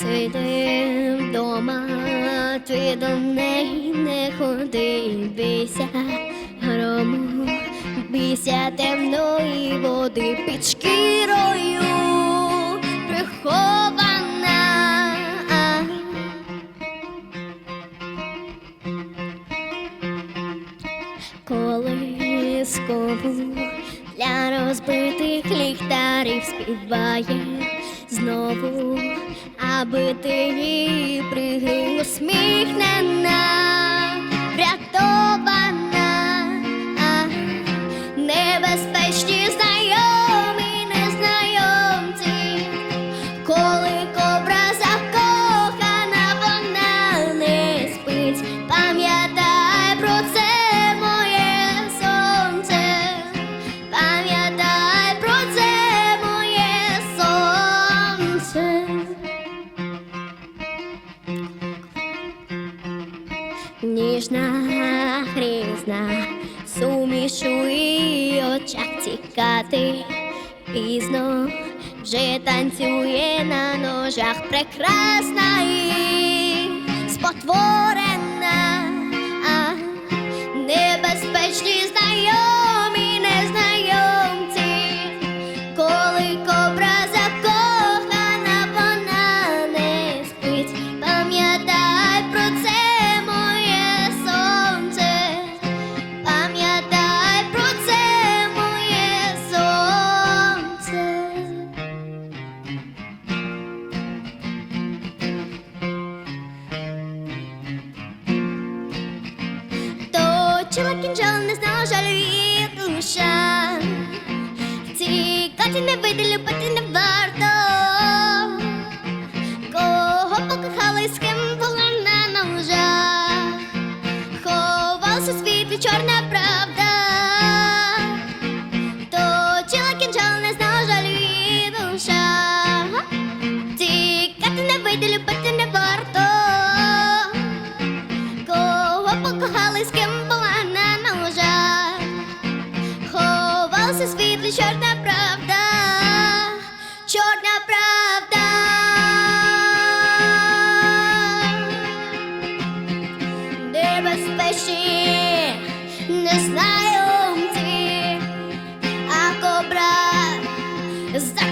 Сиди вдома, ти до неї не ходи, бійся грому, бійся темної води під шкірою прихована. Колискову для розбитих ліхтарів співає знову, аби ти її пригрів усміхнена, врятована, а, небезпечні Ніжна, грізна, суміш у її очах тікати. Пізно вже танцює на ножах прекрасна і спотворена, а небезпечні Точила кінжал, не знала жалю і душа. цікати не вийде, любити не варто. Кого покохала і з ким була на ножах. Ховався світ і чорна правда. Ховався світлий, чорна правда, чорна правда. Небезпечні, незнайомці, а кобра за